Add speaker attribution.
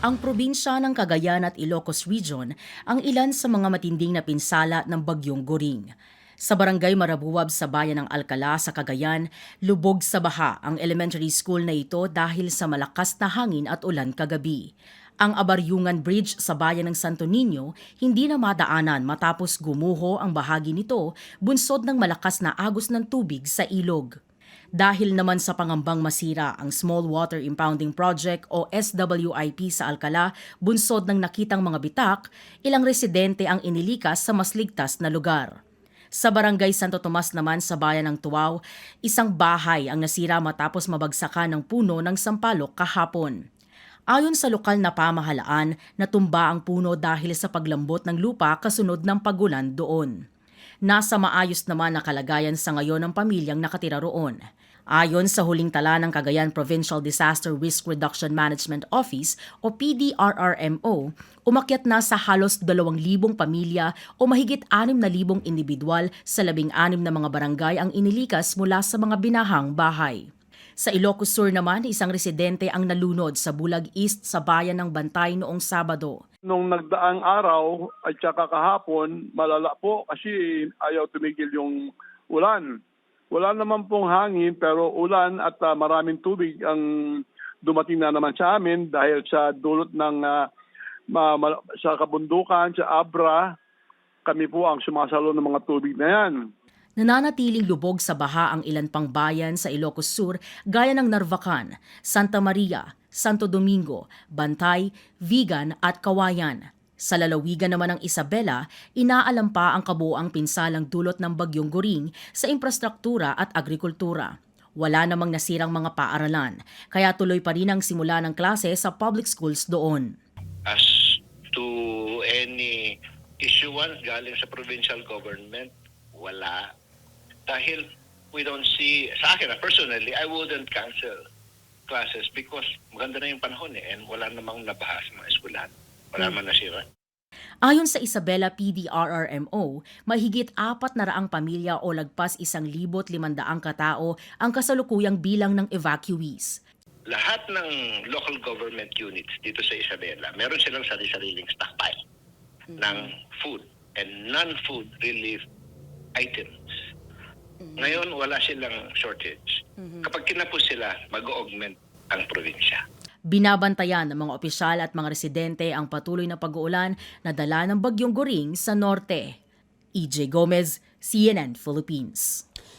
Speaker 1: Ang probinsya ng Cagayan at Ilocos Region ang ilan sa mga matinding na pinsala ng bagyong Goring. Sa barangay Marabuwab sa bayan ng Alcala sa Cagayan, lubog sa baha ang elementary school na ito dahil sa malakas na hangin at ulan kagabi. Ang Abaryungan Bridge sa bayan ng Santo Niño hindi na madaanan matapos gumuho ang bahagi nito bunsod ng malakas na agos ng tubig sa ilog. Dahil naman sa pangambang masira ang Small Water Impounding Project o SWIP sa Alcala, bunsod ng nakitang mga bitak, ilang residente ang inilikas sa mas ligtas na lugar. Sa barangay Santo Tomas naman sa bayan ng Tuaw, isang bahay ang nasira matapos mabagsakan ng puno ng sampalok kahapon. Ayon sa lokal na pamahalaan, natumba ang puno dahil sa paglambot ng lupa kasunod ng pagulan doon. Nasa maayos naman na kalagayan sa ngayon ng pamilyang nakatira roon. Ayon sa huling tala ng Cagayan Provincial Disaster Risk Reduction Management Office o PDRRMO, umakyat na sa halos 2,000 pamilya o mahigit 6,000 individual sa 16 na mga barangay ang inilikas mula sa mga binahang bahay. Sa Ilocos Sur naman, isang residente ang nalunod sa Bulag East sa bayan ng Bantay noong Sabado.
Speaker 2: Nung nagdaang araw at saka kahapon, malala po kasi ayaw tumigil yung ulan. Wala naman pong hangin pero ulan at ah, maraming tubig ang dumating na naman sa amin dahil sa dulot ng ma- ma- sa kabundukan, sa Abra, kami po ang sumasalo ng mga tubig na yan.
Speaker 1: Nananatiling lubog sa baha ang ilan pang bayan sa Ilocos Sur gaya ng Narvacan, Santa Maria, Santo Domingo, Bantay, Vigan at Kawayan. Sa lalawigan naman ng Isabela, inaalam pa ang kabuoang pinsalang dulot ng bagyong Goring sa infrastruktura at agrikultura. Wala namang nasirang mga paaralan, kaya tuloy pa rin ang simula ng klase sa public schools doon.
Speaker 3: as to any issuance galing sa provincial government, wala. Dahil we don't see, sa akin, personally, I wouldn't cancel classes because maganda na yung panahon eh and wala namang nabaha sa mga eskwelahan. Wala man nasira.
Speaker 1: Ayon sa Isabela PDRRMO, mahigit apat na raang pamilya o lagpas isang libot limandaang katao ang kasalukuyang bilang ng evacuees.
Speaker 3: Lahat ng local government units dito sa Isabela, meron silang sarili-sariling stockpile ng food and non-food relief items. Ngayon, wala silang shortage. Kapag kinapos sila, mag-augment ang probinsya.
Speaker 1: Binabantayan ng mga opisyal at mga residente ang patuloy na pag-uulan na dala ng bagyong Goring sa norte. EJ Gomez, CNN Philippines.